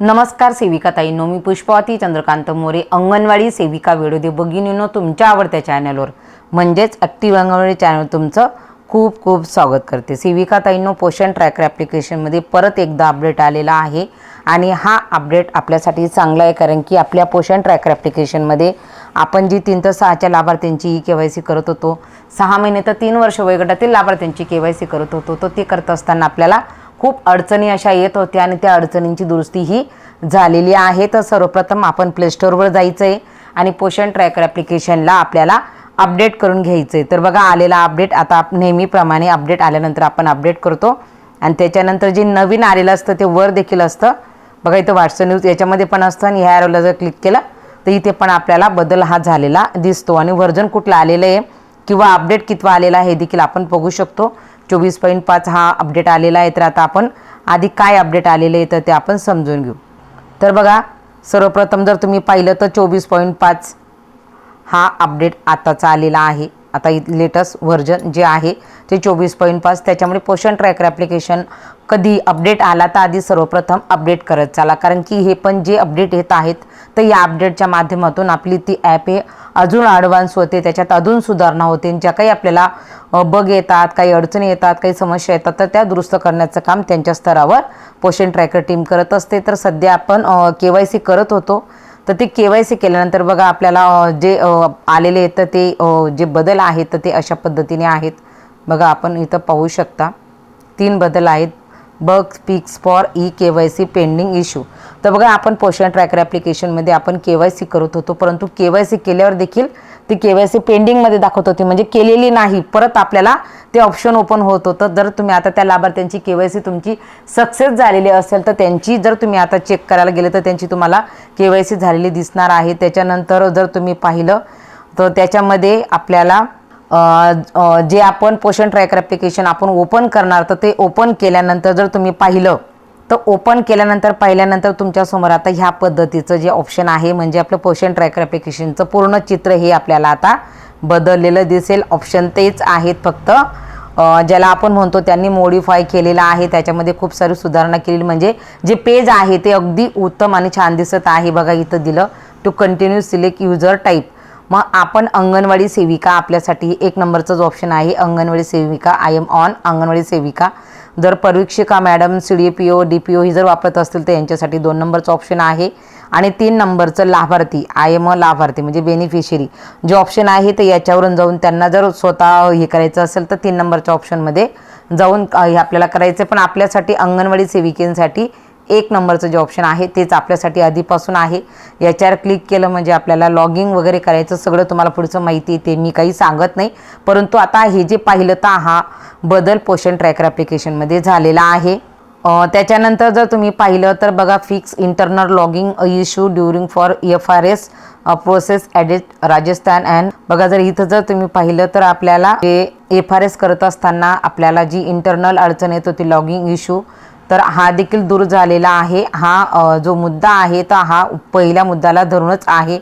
नमस्कार सेविकाताईंनो मी पुष्पावती चंद्रकांत मोरे अंगणवाडी सेविका व्हिडिओ भगिनीनो तुमच्या आवडत्या चॅनलवर. म्हणजेच ॲक्टिव्ह अंगणवाडी चॅनल तुमचं खूप खूप स्वागत करते. सेविकाताईंनो पोषण ट्रॅकर ॲप्लिकेशनमध्ये परत एकदा अपडेट आलेला आहे. आणि हा अपडेट आपल्यासाठी चांगला आहे कारण की आपल्या पोषण ट्रॅकर ॲप्लिकेशनमध्ये आपण जी तीन तर सहाच्या लाभार्थ्यांची ई के वाय सी करत होतो सहा महिने तर तीन वर्ष वयोगटातील लाभार्थ्यांची के वाय सी करत होतो तर ते करत असताना आपल्याला खूप अडचणी अशा येत होत्या आणि त्या अडचणींची दुरुस्ती ही झालेली आहे. तर सर्वप्रथम आपण प्लेस्टोरवर जायचं आहे आणि पोषण ट्रॅकर ॲप्लिकेशनला आपल्याला अपडेट करून घ्यायचं आहे तर बघा आलेला अपडेट आता नेहमीप्रमाणे अपडेट आल्यानंतर आपण अपडेट करतो. आणि त्याच्यानंतर जे नवीन आलेलं असतं ते वर देखील असतं. बघा इथं व्हॉट्सअप न्यूज याच्यामध्ये पण असतं आणि ह्या ॲरोला जर क्लिक केलं तर इथे पण आपल्याला बदल हा झालेला दिसतो. आणि व्हर्जन कुठलं आलेलं आहे किंवा अपडेट कितवा आलेला आहे हे देखील आपण बघू शकतो. चोवीस पॉईंट पाच हा अपडेट आलेला आहे. तर आता आपण आधी काय अपडेट आलेलं आहे तर ते आपण समजून घेऊ. तर बघा सर्वप्रथम जर तुम्ही पाहिलं तर चोवीस पॉईंट पाच हा अपडेट आताचा आलेला आहे. आता लेटेस्ट व्हर्जन जे आहे ते चोवीस पॉईंट पाच. त्याच्यामुळे पोषण ट्रॅकर ॲप्लिकेशन कधी अपडेट आला तर आधी सर्वप्रथम अपडेट करत चाला. कारण की हे पण जे अपडेट येत आहेत तर या अपडेटच्या माध्यमातून आपली ती ॲप हे अजून ॲडव्हान्स होते. त्याच्यात अजून सुधारणा होते. ज्या काही आपल्याला बग येतात काही अडचणी येतात काही समस्या येतात तर त्या दुरुस्त करण्याचं काम त्यांच्या स्तरावर पोषण ट्रॅकर टीम करत असते. तर सध्या आपण के वाय सी करत होतो. तर ते के वाय सी केल्यानंतर बघा आपल्याला जे आलेले आहेत तर ते जे बदल आहेत तर ते अशा पद्धतीने आहेत. बघा आपण इथं पाहू शकता. तीन बदल आहेत. Bug fixes for E K Y C pending issue तर बघा आपण पोषण ट्रॅकर ॲप्लिकेशनमध्ये आपण के वाय सी करत होतो परंतु के वाय सी केल्यावर देखील ती के वाय सी पेंडिंगमध्ये दाखवत होती. म्हणजे केलेली नाही. परत आपल्याला ते ऑप्शन ओपन होत होतं. जर तुम्ही आता त्या लाभार्थ्यांची के वाय सी तुमची सक्सेस झालेली असेल तर त्यांची जर तुम्ही आता चेक करायला गेले तर त्यांची तुम्हाला के वाय सी झालेली दिसणार आहे. त्याच्यानंतर जर तुम्ही पाहिलं तर त्याच्यामध्ये आपल्याला जे आपण पोषण ट्रॅकर ॲप्लिकेशन आपण ओपन करणार तर ते ओपन केल्यानंतर जर तुम्ही पाहिलं तर ओपन केल्यानंतर पाहिल्यानंतर तुमच्यासमोर आता ह्या पद्धतीचं जे ऑप्शन आहे म्हणजे आपलं पोषण ट्रॅकर ॲप्लिकेशनचं पूर्ण चित्र हे आपल्याला आता बदललेलं दिसेल. ऑप्शन तेच आहेत फक्त. ज्याला आपण म्हणतो त्यांनी मॉडिफाय केलेलं आहे त्याच्यामध्ये खूप सारी सुधारणा केलेली म्हणजे जे पेज आहे ते अगदी उत्तम आणि छान दिसत आहे. बघा इथं दिलं to continue select user type मग आपण अंगणवाडी सेविका आपल्यासाठी एक नंबरचा जो ऑप्शन आहे. अंगणवाडी सेविका आय एम ऑन अंगणवाडी सेविका. जर परीक्षिका madam C D P O D P O ही जर वापरत असतील तर यांच्यासाठी दोन नंबरचं ऑप्शन आहे. आणि तीन नंबरचं लाभार्थी आय एम अ लाभार्थी म्हणजे बेनिफिशरी जे ऑप्शन आहे ते याच्यावरून जाऊन त्यांना जर स्वतः हे करायचं असेल तर तीन नंबरच्या ऑप्शनमध्ये जाऊन हे आपल्याला करायचं पण आपल्यासाठी अंगणवाडी सेविकेंसाठी एक नंबरचं जे ऑप्शन आहे तेच आपल्यासाठी आधीपासून आहे. याच्यावर क्लिक केलं म्हणजे आपल्याला लॉगिंग वगैरे करायचं सगळं तुम्हाला पुढचं माहिती येते मी काही सांगत नाही. परंतु आता हे जे पाहिलं तर हा बदल पोषण ट्रॅकर ॲप्लिकेशनमध्ये झालेला आहे. त्याच्यानंतर जर तुम्ही पाहिलं तर बघा fix internal logging issue during for F R S process audit Rajasthan and बघा जर इथं जर तुम्ही पाहिलं तर आपल्याला जे एफ आर एस करत असताना आपल्याला जी इंटरनल अडचण येत होती लॉगिंग इश्यू तर हा देखील दूर झालेला आहे. हा जो मुद्दा आहे तर हा पहिल्या मुद्द्याला धरूनच आहे.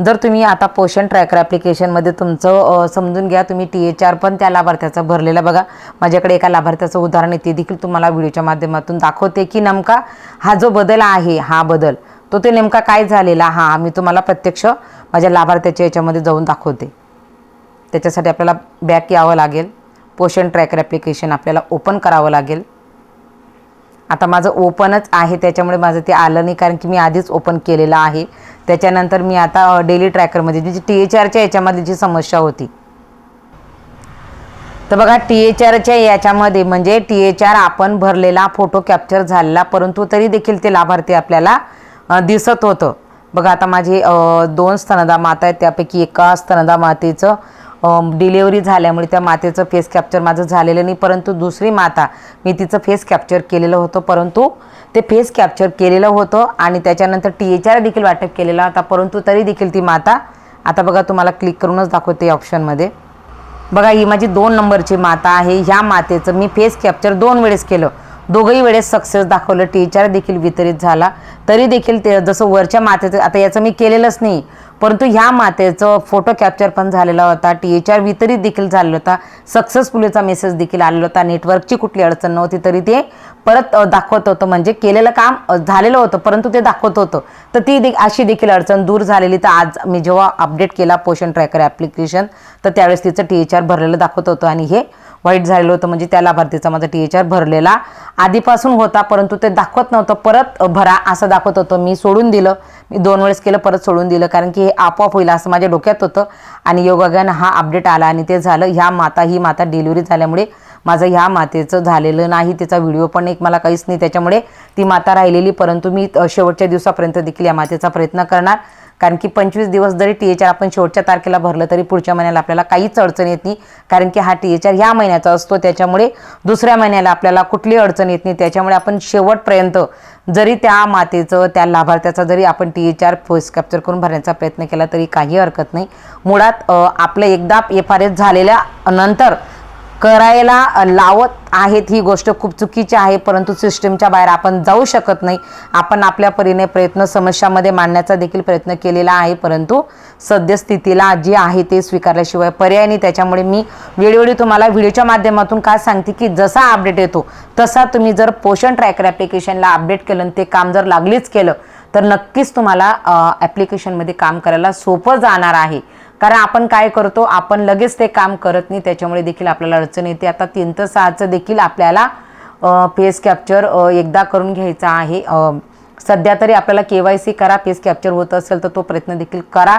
जर तुम्ही आता पोषण ट्रॅकर ॲप्लिकेशनमध्ये तुमचं समजून घ्या तुम्ही टी एच आर पण त्या लाभार्थ्याचं भरलेलं बघा. माझ्याकडे एका लाभार्थ्याचं उदाहरण आहे ते देखील तुम्हाला व्हिडिओच्या माध्यमातून दाखवते की नेमका हा जो बदल आहे हा बदल तो ते नेमका काय झालेला हा मी तुम्हाला प्रत्यक्ष माझ्या लाभार्थ्याच्या याच्यामध्ये जाऊन दाखवते. त्याच्यासाठी आपल्याला बॅक यावं लागेल. पोषण ट्रॅकर ॲप्लिकेशन आपल्याला ओपन करावं लागेल. आता माझं ओपनच आहे त्याच्यामुळे माझं ते आलं नाही कारण की मी आधीच ओपन केलेलं आहे. त्याच्यानंतर मी आता डेली ट्रॅकरमध्ये जी टी एच आरच्या याच्यामध्ये जी समस्या होती. तर बघा टी एच आरच्या याच्यामध्ये म्हणजे टी एच आर आपण भरलेला फोटो कॅप्चर झालेला परंतु तरी देखील ते लाभार्थी आपल्याला दिसत होतं. बघा आता माझे दोन स्तनदा माता आहेत त्यापैकी एका स्तनदा मातेचं डिलेवरी झाल्यामुळे त्या मातेचं फेस कॅप्चर माझं झालेलं नाही परंतु दुसरी माता मी तिचं फेस कॅप्चर केलेलं होतं परंतु ते फेस कॅप्चर केलेलं होतं आणि त्याच्यानंतर टी एच आर देखील वाटप केलेला होता परंतु तरी देखील ती माता आता बघा तुम्हाला क्लिक करूनच दाखवते ऑप्शनमध्ये बघा ही माझी दोन नंबरची माता आहे ह्या मातेचं मी फेस कॅप्चर दोन वेळेस केलं. दोघंही वेळेस सक्सेस दाखवलं टी टीचर देखील वितरित झाला. तरी देखील ते जसं वरच्या मातेचं आता याचं मी केलेलंच नाही परंतु ह्या मातेचं फोटो कॅप्चर पण झालेला होता. टी एच आर वितरित देखील झालेला होता. सक्सेसफुलीचा मेसेज देखील आलेला होता. नेटवर्कची कुठली अडचण नव्हती तरी ते परत दाखवत होतं. म्हणजे केलेलं काम झालेलं होतं परंतु ते दाखवत होतं. तर ती दे अशी देखील अडचण दूर झालेली. तर आज मी जेव्हा अपडेट केला पोषण ट्रॅकर ॲप्लिकेशन तर त्यावेळेस तिचं टी एच आर भरलेलं दाखवत होतं. आणि हे व्हाईट झालेलं होतं म्हणजे त्या लाभार्थीचा माझा टी एच आर भरलेला. आधीपासून होता परंतु ते दाखवत नव्हतं. परत भरा असं दाखवत होतं. मी सोडून दिलं. मी दोन वेळेस केलं परत सोडून दिलं. कारण की हे आपोआप होईल असं माझ्या डोक्यात होतं. आणि योगागानं हा अपडेट आला आणि ते झालं. ह्या माता ही माता डिलिव्हरी झाल्यामुळे माझं ह्या मातेचं झालेलं नाही. तिचा व्हिडिओ पण एक मला काहीच नाही. त्याच्यामुळे ती माता राहिलेली. परंतु मी शेवटच्या दिवसापर्यंत देखील या मातेचा प्रयत्न करणार. कारण की पंचवीस दिवस जरी टी एच आर आपण शेवटच्या तारखेला भरलं तरी पुढच्या महिन्याला आपल्याला काहीच अडचण येत नाही. कारण की हा टी एच आर ह्या महिन्याचा असतो त्याच्यामुळे दुसऱ्या महिन्याला आपल्याला कुठली अडचण येत नाही. त्याच्यामुळे आपण शेवटपर्यंत जरी त्या मातेचं त्या लाभार्थ्याचा जरी आपण टी एच आर फोस कॅप्चर करून भरण्याचा प्रयत्न केला तरी काही हरकत नाही. मुळात आपलं एकदा एफ आर एस झालेल्या नंतर करायला लावत आहेत ही गोष्ट खूप चुकीची आहे परंतु सिस्टीमच्या बाहेर आपण जाऊ शकत नाही. आपण आपल्या परीने प्रयत्न समस्यामध्ये मांडण्याचा देखील प्रयत्न केलेला आहे परंतु सद्यस्थितीला जी आहे ते स्वीकारल्याशिवाय पर्याय नाही. त्याच्यामुळे मी वेळोवेळी तुम्हाला व्हिडिओच्या माध्यमातून काय सांगते की जसा अपडेट येतो तसा तुम्ही जर पोषण ट्रॅकर ॲप्लिकेशनला अपडेट केलं आणि ते काम जर लागलीच केलं तर नक्कीच तुम्हाला ॲप्लिकेशनमध्ये काम करायला सोपं जाणार आहे. कारण आपण काय करतो आपण लगेच ते काम करत नाही त्याच्यामुळे देखील आपल्याला अडचण येते. आता तीन तर सहाचं देखील आपल्याला फेस कॅप्चर एकदा करून घ्यायचा आहे. सध्या तरी आपल्याला के वाय सी करा फेस कॅप्चर होत असेल तर तो प्रयत्न देखील करा.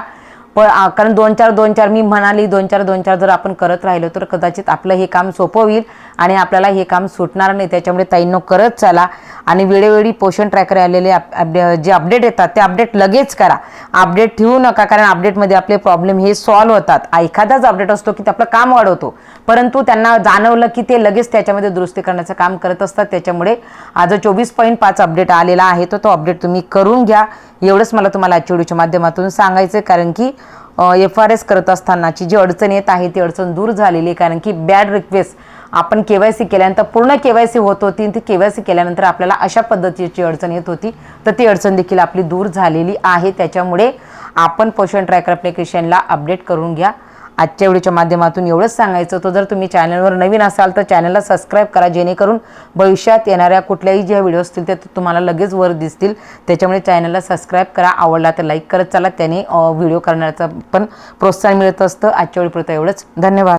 पण कारण दोन चार दोन चार मी म्हणाली दोन चार दोन चार जर आपण करत राहिलो तर कदाचित आपलं हे काम सोपं होईल आणि आपल्याला हे काम सुटणार नाही. त्याच्यामुळे ताईंनो करत चला आणि वेळोवेळी पोषण ट्रॅकर आलेले अपडे- जे अपडेट येतात ते अपडेट लगेच करा. अपडेट ठेवू नका कारण अपडेटमध्ये आपले प्रॉब्लेम हे सॉल्व्ह होतात. एखादाच अपडेट असतो की ते आपलं काम वाढवतो परंतु त्यांना जाणवलं की ते लगेच त्याच्यामध्ये दुरुस्ती करण्याचं काम करत असतात. त्याच्यामुळे आज चोवीस पॉईंट पाच अपडेट आलेला आहे तर तो अपडेट तुम्ही करून घ्या. एवढंच मला तुम्हाला आजच्या व्हिडिओच्या माध्यमातून सांगायचं आहे कारण की एफ आर एस करत असतानाची जी अडचण येत आहे ती अडचण दूर झालेली आहे. कारण की बॅड रिक्वेस्ट आपण के वाय सी केल्यानंतर पूर्ण के वाय सी होत होती आणि ती के वाय सी केल्यानंतर आपल्याला अशा पद्धतीची अडचण येत होती. तर ती अडचण देखील आपली दूर झालेली आहे. त्याच्यामुळे आपण पोषण ट्रॅकर ॲप्लिकेशनला अपडेट करून घ्या. आजच्या व्हिडिओच्या माध्यमातून एवढंच सांगायचं तो जर तुम्ही चॅनलवर नवीन असाल तर चॅनलला सबस्क्राईब करा जेणेकरून भविष्यात येणाऱ्या कुठल्याही ज्या व्हिडिओ असतील ते तुम्हाला लगेच वर दिसतील. त्याच्यामुळे चॅनलला सबस्क्राईब करा आवडला तर लाईक करत चला. त्याने व्हिडिओ करण्याचं पण प्रोत्साहन मिळत असतं. आजच्या वेळीपुरतं एवढंच. धन्यवाद.